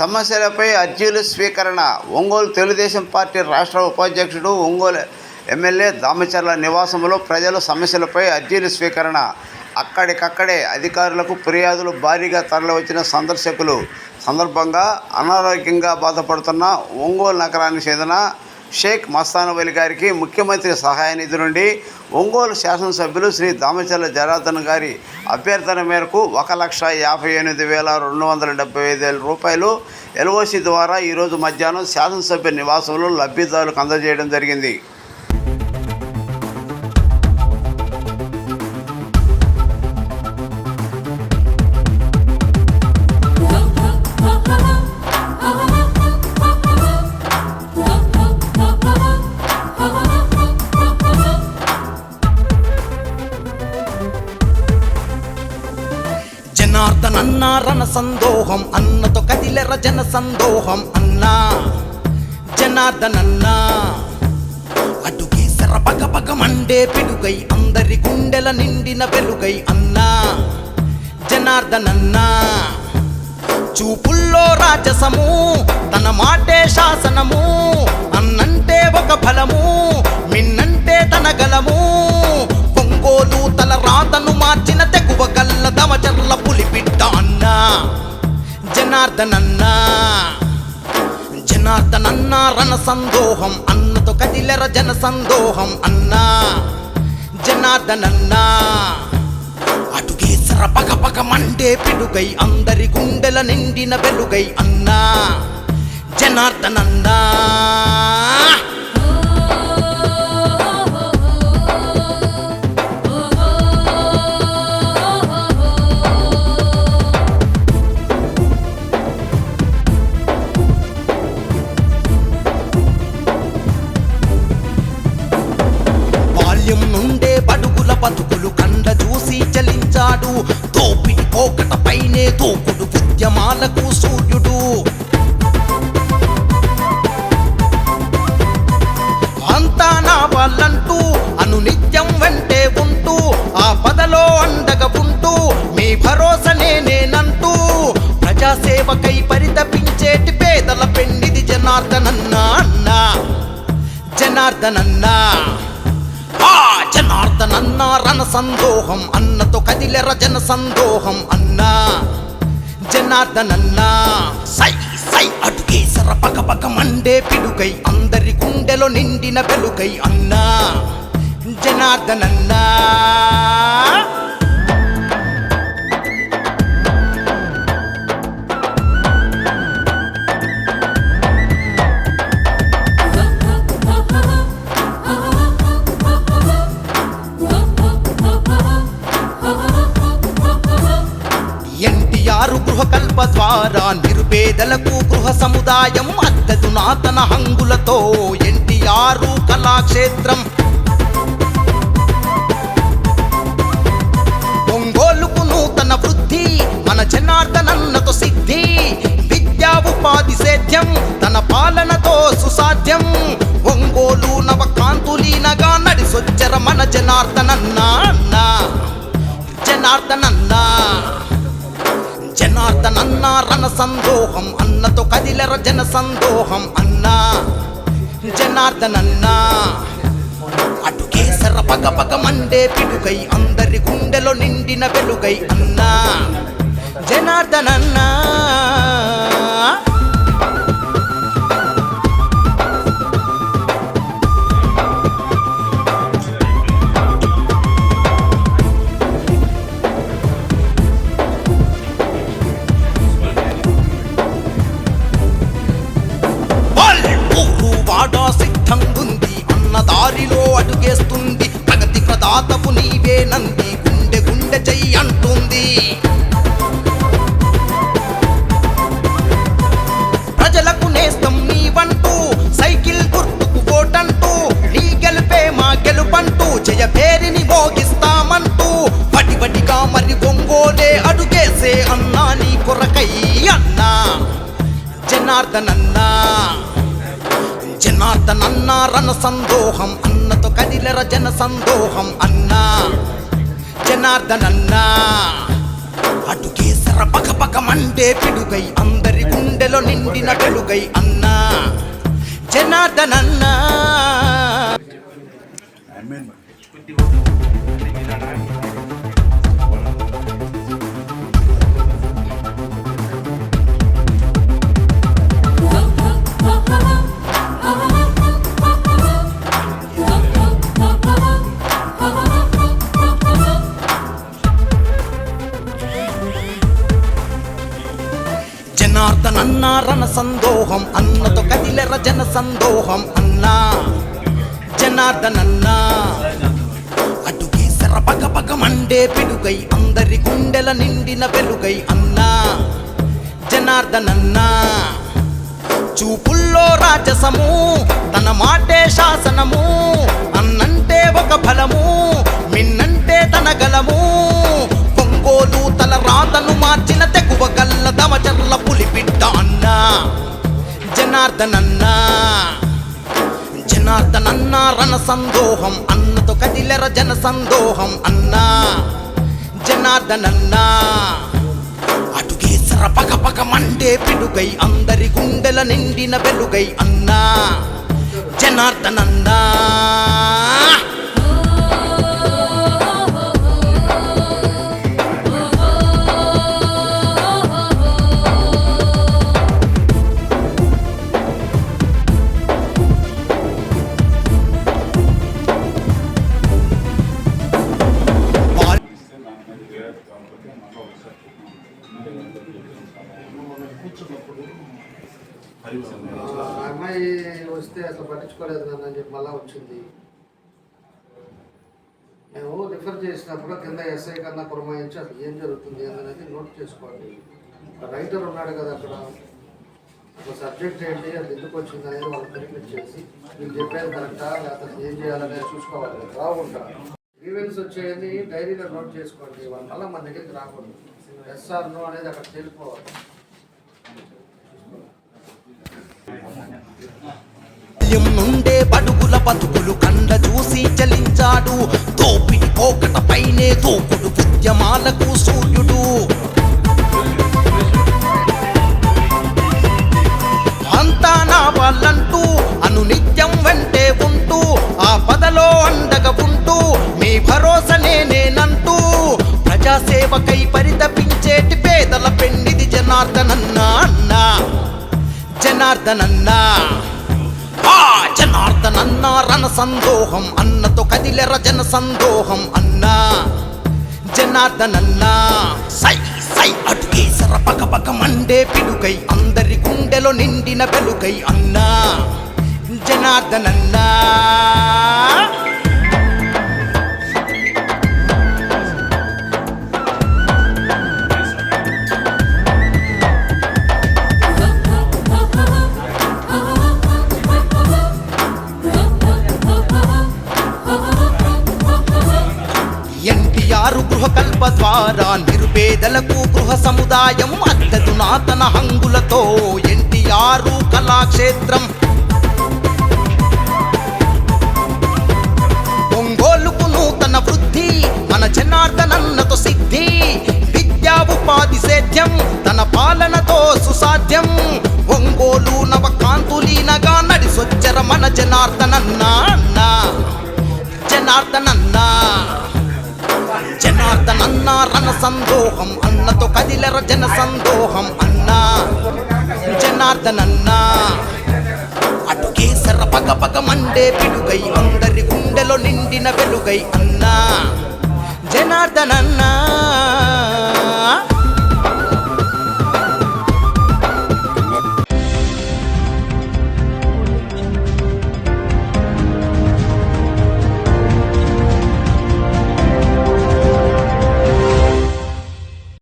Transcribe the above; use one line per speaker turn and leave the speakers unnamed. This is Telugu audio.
సమస్యలపై అర్జీలు స్వీకరణ. ఒంగోలు తెలుగుదేశం పార్టీ రాష్ట్ర ఉపాధ్యక్షుడు ఒంగోలు ఎమ్మెల్యే దామచర్ల నివాసంలో ప్రజల సమస్యలపై అర్జీల స్వీకరణ. అక్కడికక్కడే అధికారులకు ఫిర్యాదులు భారీగా తరలివచ్చిన సందర్శకులు. సందర్భంగా అనారోగ్యంగా బాధపడుతున్న ఒంగోలు నగరానికి చెందిన షేక్ మస్తాన్ గారికి ముఖ్యమంత్రి సహాయ నిధి నుండి ఒంగోలు శాసనసభ్యులు శ్రీ దామచల్ల జనార్దన్ గారి అభ్యర్థన మేరకు ఒక లక్ష యాభై ఎనిమిది వేల రెండు వందల డెబ్బై ఐదు వేల రూపాయలు ఎల్ఓసి ద్వారా ఈరోజు మధ్యాహ్నం శాసనసభ్య నివాసంలో లబ్ధిదారులకు అందజేయడం జరిగింది.
రణ సందోహం అన్నతో కదిలెర జన సందోహం అన్నా జనార్దనన్నా. అటుకేసర పగ పగ మండే పిడుగై అందరి గుండెల నిండిన వెలుగై అన్నా జనార్దనన్నా. చూపుల్లో రాజసము తన మాటే శాసనము. సందోహం అన్నతో కదిలెర జన సందోహం అన్నా జనార్దనన్నా. అటుకేసర పగ పగ మండే పిడుగై అందరి గుండెల నిండిన వెలుగై అన్నా జనార్దనన్నా. ఉద్యమాలకు సూర్యుడు. అంతా నా వాళ్ళంటూ అనునిత్యం వెంటే ఉంటూ ఆ పదలో అండగ ఉంటూ మీ భరోసా నేనేనంటూ ప్రజాసేవకై పరితపించేటి పేదల పెండిది జనార్దనన్నా అన్నా. జనార్దనన్నా. జనార్దనన్నా రణ సందోహం అన్నతో కదిలెర జన సందోహం అన్నా. జనార్దనన్నా. సై సై అటుకేసర పగ పగ మండే పిడుకై అందరి గుండెలో నిండిన వెలుగై అన్నా. జనార్దనన్నా. ద్వారా నిరుపేదలకు గృహ సముదాయం అద్దదునాతన హంగులతో ఎన్టీఆర్ కళాక్షేత్రం. ఒంగోలుకు నూతన వృద్ధి మన జనార్దనన్నతో సిద్ధి విద్యా ఉపాధి సేద్యం తన పాలనతో సుసాధ్యం. ఒంగోలు నవకాంతులీనగా నడిసొచ్చర మన జనార్దనన్నా జనార్దనన్నా జనార్దనన్నా జనార్దనన్న రణ సందోహం అన్నతో కదిలర జన సందోహం అన్నా జనార్దనన్నా. అటుకేసర పగ పగ మండే పిడుగై అందరి గుండెలో నిండిన వెలుగై అన్నా జనార్దన్ అన్నా అడుగేస్తుంది. ప్రగతి ప్రదాతపు నీవే నంది. గుండె గుండె చెయ్యి అంటుంది. ప్రజలకు నేస్తం నీవంటూ సైకిల్ గుర్తుకు ఓటంటూ నీ గెలుపే మా గెలుపంటూ జయ పేరిని భోగిస్తామంటూ వడి వడిగా మరి ఒంగోలే అడుగేసే అన్నా నీ కొరకై అన్నా. జనార్దనన్నా జనార్దనన్న రణ సందోహం అన్నతో కదిలెర జన సందోహం అన్నా. జనార్దనన్నా. అటు కేసర పగ మండే పిడుగై అందరి గుండెలో నిండిన వెలుగై అన్నా. జనార్దనన్నా. జనార్దనన్నా రణ సందోహం అన్నతో కదిలెర జన సందోహం అన్నా. జనార్దనన్నా. అటుకే కేసర పగ పగ మండే పిడుగై అందరి గుండెల నిండిన వెలుగై అన్నా. జనార్దనన్నా. చూపుల్లో రాజసము తన మాటే శాసనము. పులిపిట్ట అన్నా జనార్దనన్నా జనార్దనన్నా రణ సందోహం అన్నతో కదిలెర జన సందోహం అన్నా జనార్దనన్నా అటు కేసర పగ పగ మండే పిడుగై అందరి గుండెల నిండిన వెలుగై అన్నా జనార్దనన్నా.
అమ్మాయి వస్తే అసలు పట్టించుకోలేదు నన్ను అని చెప్పి మళ్ళా వచ్చింది. మేము రిఫర్ చేసినప్పుడు కింద ఎస్ఐ కన్నా పురమాయించి అసలు ఏం జరుగుతుంది అనేది నోట్ చేసుకోండి. రైటర్ ఉన్నాడు కదా అక్కడ. ఒక సబ్జెక్ట్ ఏంటి అది ఎందుకు వచ్చింది అనేది వాళ్ళు వెరిఫిట్ చేసి మీకు చెప్పేది కరెక్టా లేకపోతే ఏం చేయాలనేది చూసుకోవాలి. కదా గ్రీవెన్స్ ఈవెంట్స్ వచ్చేది డైరీలో నోట్ చేసుకోండి. వాళ్ళ మళ్ళీ మన దగ్గరికి రాకూడదు. ఎస్ఆర్నో అనేది అక్కడ
తెలుసుకోవాలి నుండే బడుగుల బతుకులు కండ చూసి చలించాడు. దోపిడి పోకట పైనే దూకుడు ఉద్యమాలకు సూర్యుడు. జనార్దనన్నా. ఆ జనార్దనన్నా రణ సందోహం అన్నతో కదిలెర జన సందోహం అన్నా. జనార్దనన్నా సై సై అటు కేసర పగ మండే పిడుగై అందరి గుండెలో నిండిన వెలుగై అన్నా. జనార్దనన్నా. గృహకల్ప ద్వారా నిరుపేదలకు గృహ సముదాయం అత్యధునాతన హంగులతో ఎన్టీఆర్ కళాక్షేత్రం. ఒంగోలుకు నూతన వృద్ధి మన జనార్దనన్నతో సిద్ధి విద్యా ఉపాధి సేద్యం తన పాలనతో సుసాధ్యం. ఒంగోలు నవకాంతులీనగా నడిసొచ్చర మన జనార్దనన్నా జనార్దన జనార్దనన్నా రణ సందోహం. అన్నతో కదిలర జన సందోహం. అన్నా జనార్దనన్నా అటు కేసర పగ పగ మండే పిడుగై అందరి గుండెలో నిండిన వెలుగై అన్నా జనార్దనన్నా